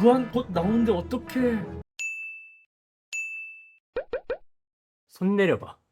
무한 곧 나오는데 어떡해? 손 내려봐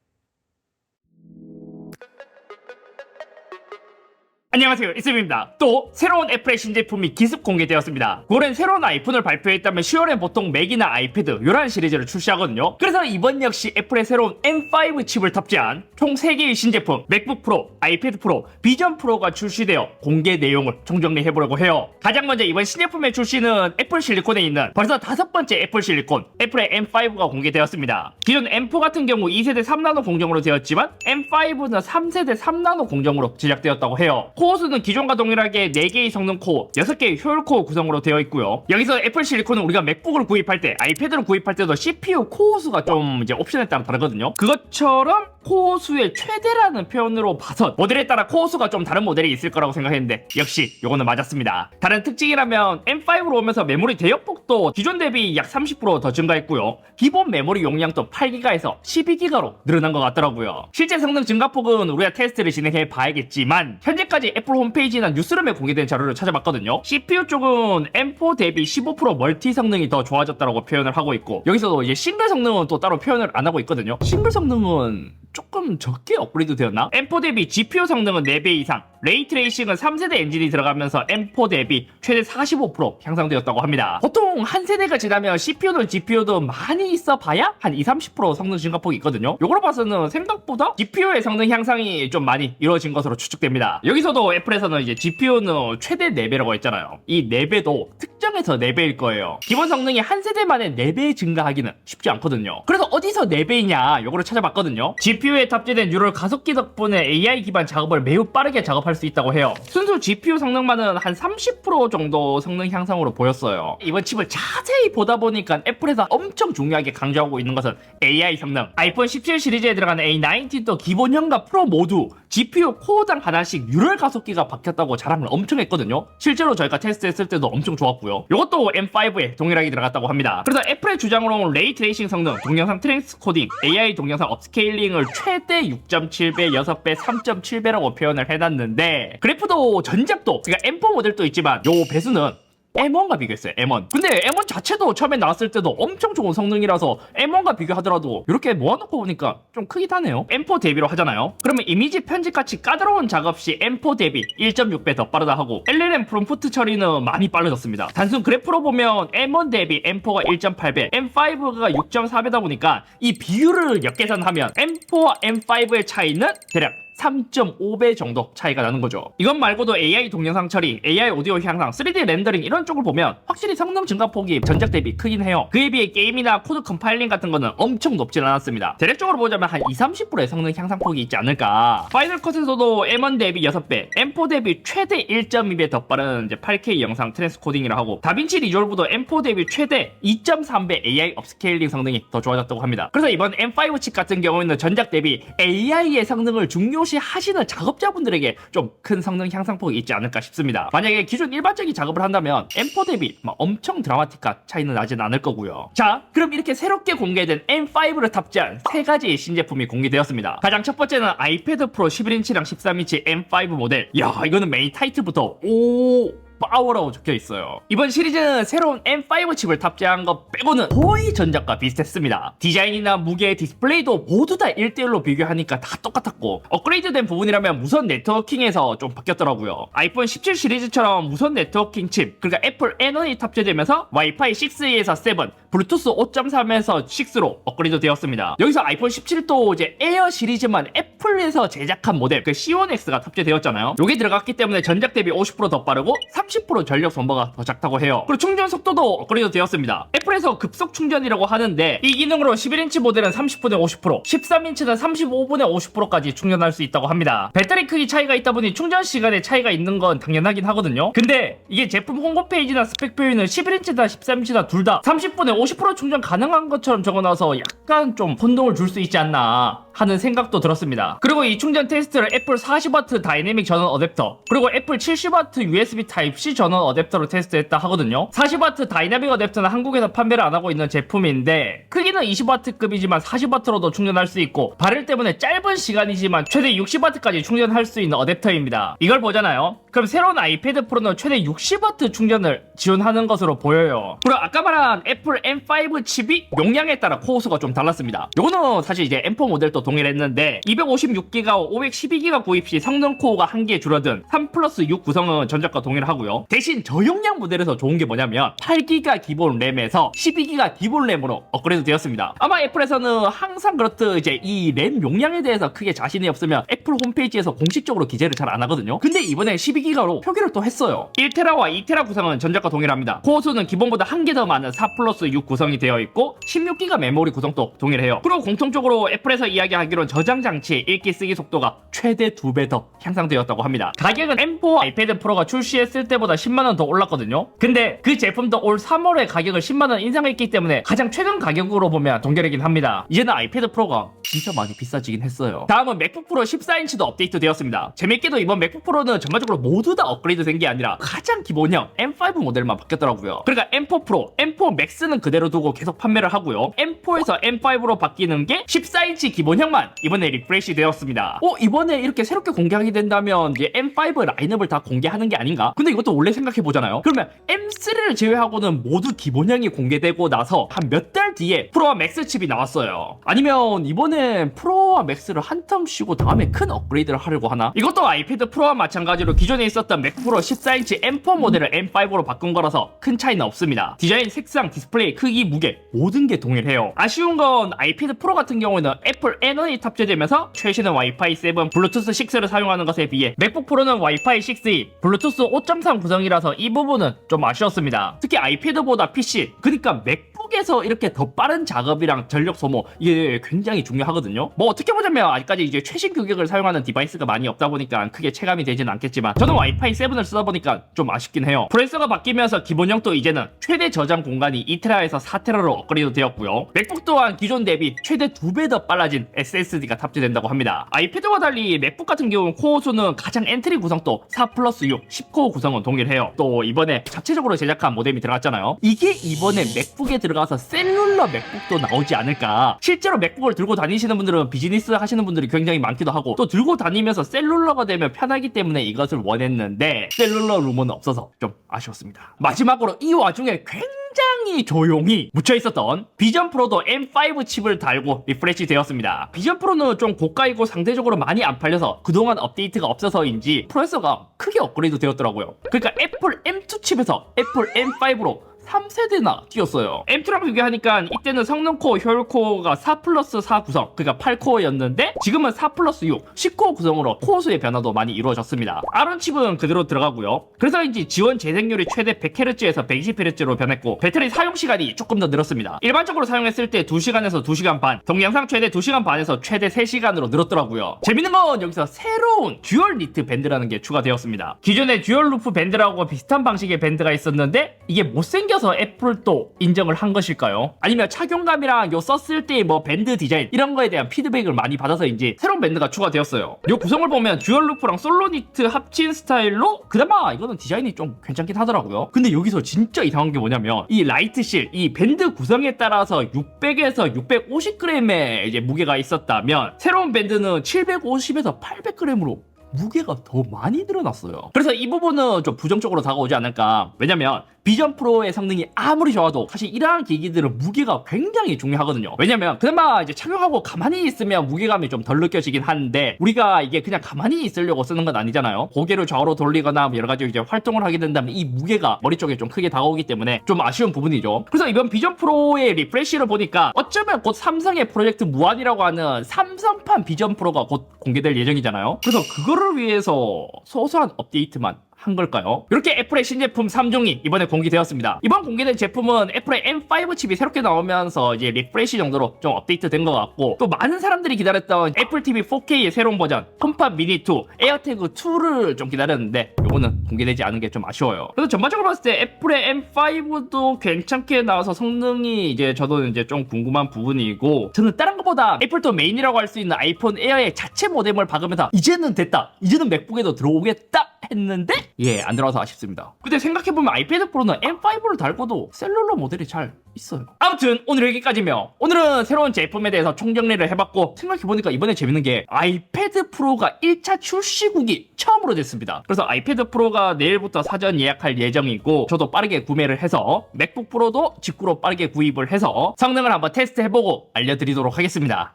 안녕하세요 이스입니다. 또 새로운 애플의 신제품이 기습 공개되었습니다. 9월엔 새로운 아이폰을 발표했다면 10월엔 보통 맥이나 아이패드 이런 시리즈를 출시하거든요. 그래서 이번 역시 애플의 새로운 M5 칩을 탑재한 총 3개의 신제품 맥북 프로, 아이패드 프로, 비전 프로가 출시되어 공개 내용을 총정리해보려고 해요. 가장 먼저 이번 신제품의 출시는 애플 실리콘에 있는 벌써 다섯 번째 애플 실리콘 애플의 M5가 공개되었습니다. 기존 M4 같은 경우 2세대 3나노 공정으로 되었지만 M5는 3세대 3나노 공정으로 제작되었다고 해요 코어 수는 기존과 동일하게 4개의 성능 코어, 6개의 효율 코어 구성으로 되어 있고요. 여기서 애플 실리콘은 우리가 맥북을 구입할 때, 아이패드를 구입할 때도 CPU 코어 수가 좀 이제 옵션에 따라 다르거든요. 그것처럼 코어 수의 최대라는 표현으로 봐서 모델에 따라 코어 수가 좀 다른 모델이 있을 거라고 생각했는데 역시 요거는 맞았습니다. 다른 특징이라면 M5로 오면서 메모리 대역폭도 기존 대비 약 30%더 증가했고요. 기본 메모리 용량도 8기가에서 12기가로 늘어난 것 같더라고요. 실제 성능 증가폭은 우리가 테스트를 진행해 봐야겠지만 현재까지 애플 홈페이지나 뉴스룸에 공개된 자료를 찾아봤거든요. CPU 쪽은 M4 대비 15% 멀티 성능이 더 좋아졌다고 표현을 하고 있고 여기서도 이제 싱글 성능은 또 따로 표현을 안 하고 있거든요. 싱글 성능은 조금 적게 업그레이드 되었나? M4 대비 GPU 성능은 4배 이상, 레이트레이싱은 3세대 엔진이 들어가면서 M4 대비 최대 45% 향상되었다고 합니다. 보통 한 세대가 지나면 CPU든 GPU도 많이 있어 봐야 한 2, 30% 성능 증가폭이 있거든요. 요거로 봐서는 생각보다 GPU의 성능 향상이 좀 많이 이루어진 것으로 추측됩니다. 여기서도 애플에서는 이제 GPU는 최대 4배라고 했잖아요. 이 4배도 특정해서 4배일 거예요. 기본 성능이 한 세대 만에 4배 증가하기는 쉽지 않거든요. 그래서 어디서 4배이냐 요거를 찾아봤거든요. GPU 에 탑재된 뉴럴 가속기 덕분에 AI 기반 작업을 매우 빠르게 작업할 수 있다고 해요. 순수 GPU 성능만은 한 30% 정도 성능 향상으로 보였어요. 이번 칩을 자세히 보다 보니까 애플에서 엄청 중요하게 강조하고 있는 것은 AI 성능. 아이폰 17 시리즈에 들어가는 A19도 기본형과 프로 모두 GPU 코어당 하나씩 뉴럴 가속기가 박혔다고 자랑을 엄청 했거든요. 실제로 저희가 테스트했을 때도 엄청 좋았고요. 이것도 M5에 동일하게 들어갔다고 합니다. 그래서 애플의 주장으로 레이 트레이싱 성능, 동영상 트랜스코딩, AI 동영상 업스케일링을 최대 6.7배, 6배, 3.7배라고 표현을 해놨는데 그래프도 전작도 그러니까 M4 모델도 있지만 요 배수는 M1과 비교했어요. M1. 근데 M1 자체도 처음에 나왔을 때도 엄청 좋은 성능이라서 M1과 비교하더라도 이렇게 모아놓고 보니까 좀 크긴 하네요. M4 대비로 하잖아요. 그러면 이미지 편집같이 까다로운 작업 시 M4 대비 1.6배 더 빠르다 하고 LLM 프롬프트 처리는 많이 빨라졌습니다. 단순 그래프로 보면 M1 대비 M4가 1.8배, M5가 6.4배다 보니까 이 비율을 역계산하면 M4와 M5의 차이는 대략 3.5배 정도 차이가 나는 거죠. 이것 말고도 AI 동영상 처리, AI 오디오 향상, 3D 렌더링 이런 쪽을 보면 확실히 성능 증가 폭이 전작 대비 크긴 해요. 그에 비해 게임이나 코드 컴파일링 같은 거는 엄청 높진 않았습니다. 대략적으로 보자면 한 2, 30%의 성능 향상 폭이 있지 않을까. 파이널 컷에서도 M1 대비 6배, M4 대비 최대 1.2배 더 빠른 이제 8K 영상 트랜스코딩이라 하고 다빈치 리졸브도 M4 대비 최대 2.3배 AI 업스케일링 성능이 더 좋아졌다고 합니다. 그래서 이번 M5 칩 같은 경우에는 전작 대비 AI의 성능을 중요 시 하시는 작업자분들에게 좀 큰 성능 향상폭이 있지 않을까 싶습니다. 만약에 기존 일반적인 작업을 한다면 M4 대비 막 엄청 드라마틱한 차이는 나진 않을 거고요. 자, 그럼 이렇게 새롭게 공개된 M5를 탑재한 세 가지의 신제품이 공개되었습니다. 가장 첫 번째는 아이패드 프로 11인치랑 13인치 M5 모델. 야, 이거는 메인 타이틀부터 오 파워라고 적혀 있어요. 이번 시리즈는 새로운 M5 칩을 탑재한 것 빼고는 거의 전작과 비슷했습니다. 디자인이나 무게, 디스플레이도 모두 다 1대1로 비교하니까 다 똑같았고 업그레이드된 부분이라면 무선 네트워킹에서 좀 바뀌었더라고요. 아이폰 17 시리즈처럼 무선 네트워킹 칩, 그러니까 애플 N1이 탑재되면서 와이파이 6E에서 7, 블루투스 5.3에서 6로 업그레이드 되었습니다. 여기서 아이폰 17도 이제 에어 시리즈만 애플 에서 제작한 모델 그 C1X가 탑재되었잖아요. 여기 들어갔기 때문에 전작 대비 50%더 빠르고 30% 전력 소모가 더 작다고 해요. 그리고 충전 속도도 업그레이드 되었습니다. 애플에서 급속 충전이라고 하는데 이 기능으로 11인치 모델은 30분에 50%, 13인치는 35분에 50%까지 충전할 수 있다고 합니다. 배터리 크기 차이가 있다 보니 충전 시간에 차이가 있는 건 당연하긴 하거든요. 근데 이게 제품 홈페이지나 스펙 표에는 11인치다 13인치다 둘 다 30분에 50% 충전 가능한 것처럼 적어놔서 약간 좀 혼동을 줄 수 있지 않나 하는 생각도 들었습니다. 그리고 이 충전 테스트를 애플 40W 다이내믹 전원 어댑터 그리고 애플 70W USB Type-C 전원 어댑터로 테스트했다 하거든요. 40W 다이내믹 어댑터는 한국에서 판매를 안 하고 있는 제품인데 크기는 20W급이지만 40W로도 충전할 수 있고 발열 때문에 짧은 시간이지만 최대 60W까지 충전할 수 있는 어댑터입니다. 이걸 보잖아요. 그럼 새로운 아이패드 프로는 최대 60W 충전을 지원하는 것으로 보여요. 그리고 아까 말한 애플 M5 칩이 용량에 따라 코어수가 좀 달랐습니다. 요거는 사실 이제 M4 모델도 동일했는데 256기가 512기가 구입 시 성능 코어가 한 개 줄어든 3 플러스 6 구성은 전작과 동일하고요. 대신 저용량 모델에서 좋은 게 뭐냐면 8기가 기본 램에서 12기가 기본 램으로 업그레이드 되었습니다. 아마 애플에서는 항상 그렇듯 이제 이 램 용량에 대해서 크게 자신이 없으면 애플 홈페이지에서 공식적으로 기재를 잘 안 하거든요. 근데 이번에 12기가로 표기를 또 했어요. 1테라와 2테라 구성은 전작과 동일합니다. 코어 수는 기본보다 한 개 더 많은 4 플러스 6 구성이 되어 있고 16기가 메모리 구성도 동일해요. 그리고 공통적으로 애플에서 이야기 하기로는 저장 장치의 읽기 쓰기 속도가 최대 2배 더 향상되었다고 합니다. 가격은 M4 아이패드 프로가 출시했을 때보다 10만원 더 올랐거든요. 근데 그 제품도 올 3월에 가격을 10만원 인상했기 때문에 가장 최근 가격으로 보면 동결이긴 합니다. 이제는 아이패드 프로가 진짜 많이 비싸지긴 했어요. 다음은 맥북 프로 14인치도 업데이트 되었습니다. 재밌게도 이번 맥북 프로는 전반적으로 모두 다 업그레이드 된 게 아니라 가장 기본형 M5 모델만 바뀌었더라고요. 그러니까 M4 프로, M4 맥스는 그대로 두고 계속 판매를 하고요. M4에서 M5로 바뀌는 게 14인치 기본형 만 이번에 리프레시 되었습니다. 어, 이번에 이렇게 새롭게 공개하게 된다면 이제 M5 라인업을 다 공개하는 게 아닌가? 근데 이것도 원래 생각해 보잖아요. 그러면 M3를 제외하고는 모두 기본형이 공개되고 나서 한 몇 달 뒤에 프로와 맥스 칩이 나왔어요. 아니면 이번에 프로와 맥스를 한텀 쉬고 다음에 큰 업그레이드를 하려고 하나? 이것도 아이패드 프로와 마찬가지로 기존에 있었던 맥 프로 14인치 M4 모델을 M5로 바꾼 거라서 큰 차이는 없습니다. 디자인, 색상, 디스플레이, 크기, 무게 모든 게 동일해요. 아쉬운 건 아이패드 프로 같은 경우에는 애플 N1이 탑재되면서 최신의 와이파이 7, 블루투스 6를 사용하는 것에 비해 맥북 프로는 와이파이 6이 블루투스 5.3 구성이라서 이 부분은 좀 아쉬웠습니다. 특히 아이패드보다 PC, 그러니까 맥북 에서 이렇게 더 빠른 작업이랑 전력 소모 이게 굉장히 중요하거든요. 뭐 어떻게 보자면 아직까지 이제 최신 규격을 사용하는 디바이스가 많이 없다 보니까 크게 체감이 되진 않겠지만 저는 와이파이 7을 쓰다 보니까 좀 아쉽긴 해요. 프레서가 바뀌면서 기본형도 이제는 최대 저장 공간이 2테라에서 4테라로 업그레이드 되었고요. 맥북 또한 기존 대비 최대 2배 더 빨라진 SSD가 탑재된다고 합니다. 아이패드와 달리 맥북 같은 경우는 코어 수는 가장 엔트리 구성도 4 플러스 6, 10코어 구성은 동일해요. 또 이번에 자체적으로 제작한 모뎀이 들어갔잖아요. 이게 이번에 맥북에 들어가서 셀 룰러 맥북도 나오지 않을까. 실제로 맥북을 들고 다니시는 분들은 비즈니스 하시는 분들이 굉장히 많기도 하고 또 들고 다니면서 셀룰러가 되면 편하기 때문에 이것을 원했는데 셀룰러 루머는 없어서 좀 아쉬웠습니다. 마지막으로 이 와중에 굉장히 조용히 묻혀 있었던 비전 프로도 M5 칩을 달고 리프레시 되었습니다. 비전 프로는 좀 고가이고 상대적으로 많이 안 팔려서 그동안 업데이트가 없어서인지 프로세서가 크게 업그레이드 되었더라고요. 그러니까 애플 M2 칩에서 애플 M5로 3세대나 뛰었어요. M2랑 비교하니까 이때는 성능 코어, 효율 코어가 4 플러스 4 구성, 그러니까 8코어였는데 지금은 4 플러스 6, 10코어 구성으로 코어 수의 변화도 많이 이루어졌습니다. 아론 칩은 그대로 들어가고요. 그래서인지 지원 재생률이 최대 100Hz에서 120Hz로 변했고 배터리 사용 시간이 조금 더 늘었습니다. 일반적으로 사용했을 때 2시간에서 2시간 반, 동영상 최대 2시간 반에서 최대 3시간으로 늘었더라고요. 재밌는 건 여기서 새로운 듀얼 니트 밴드라는 게 추가되었습니다. 기존에 듀얼 루프 밴드라고 비슷한 방식의 밴드가 있었는데 이게 못생겨 서 애플도 인정을 한 것일까요? 아니면 착용감이랑 요 썼을 때 뭐 밴드 디자인 이런 거에 대한 피드백을 많이 받아서인지 새로운 밴드가 추가되었어요. 요 구성을 보면 듀얼 루프랑 솔로 니트 합친 스타일로 그나마 이거는 디자인이 좀 괜찮긴 하더라고요. 근데 여기서 진짜 이상한 게 뭐냐면 이 라이트 실, 이 밴드 구성에 따라서 600에서 650g의 이제 무게가 있었다면 새로운 밴드는 750에서 800g으로 무게가 더 많이 늘어났어요. 그래서 이 부분은 좀 부정적으로 다가오지 않을까. 왜냐면 비전 프로의 성능이 아무리 좋아도 사실 이러한 기기들은 무게가 굉장히 중요하거든요. 왜냐면 그나마 이제 착용하고 가만히 있으면 무게감이 좀 덜 느껴지긴 하는데 우리가 이게 그냥 가만히 있으려고 쓰는 건 아니잖아요. 고개를 좌우로 돌리거나 뭐 여러 가지 이제 활동을 하게 된다면 이 무게가 머리 쪽에 좀 크게 다가오기 때문에 좀 아쉬운 부분이죠. 그래서 이번 비전 프로의 리프레시를 보니까 어쩌면 곧 삼성의 프로젝트 무한이라고 하는 삼성판 비전 프로가 곧 공개될 예정이잖아요. 그래서 그거를 위해서 소소한 업데이트만 한 걸까요? 이렇게 애플의 신제품 3종이 이번에 공개되었습니다. 이번 공개된 제품은 애플의 M5 칩이 새롭게 나오면서 이제 리프레시 정도로 좀 업데이트 된 것 같고 또 많은 사람들이 기다렸던 애플 TV 4K의 새로운 버전 컴팟 미니 2 에어태그 2를 좀 기다렸는데 이거는 공개되지 않은 게 좀 아쉬워요. 그래서 전반적으로 봤을 때 애플의 M5도 괜찮게 나와서 성능이 이제 저도 이제 좀 궁금한 부분이고 저는 다른 것보다 애플도 메인이라고 할 수 있는 아이폰 에어의 자체 모뎀을 박으면서 이제는 됐다. 이제는 맥북에도 들어오겠다 했는데 예 안 들어와서 아쉽습니다. 근데 생각해보면 아이패드 프로는 M5를 달고도 셀룰러 모델이 잘 있어요. 아무튼 오늘 여기까지며 오늘은 새로운 제품에 대해서 총정리를 해봤고 생각해보니까 이번에 재밌는 게 아이패드 프로가 1차 출시국이 처음으로 됐습니다. 그래서 아이패드 프로가 내일부터 사전 예약할 예정이고 저도 빠르게 구매를 해서 맥북 프로도 직구로 빠르게 구입을 해서 성능을 한번 테스트해보고 알려드리도록 하겠습니다.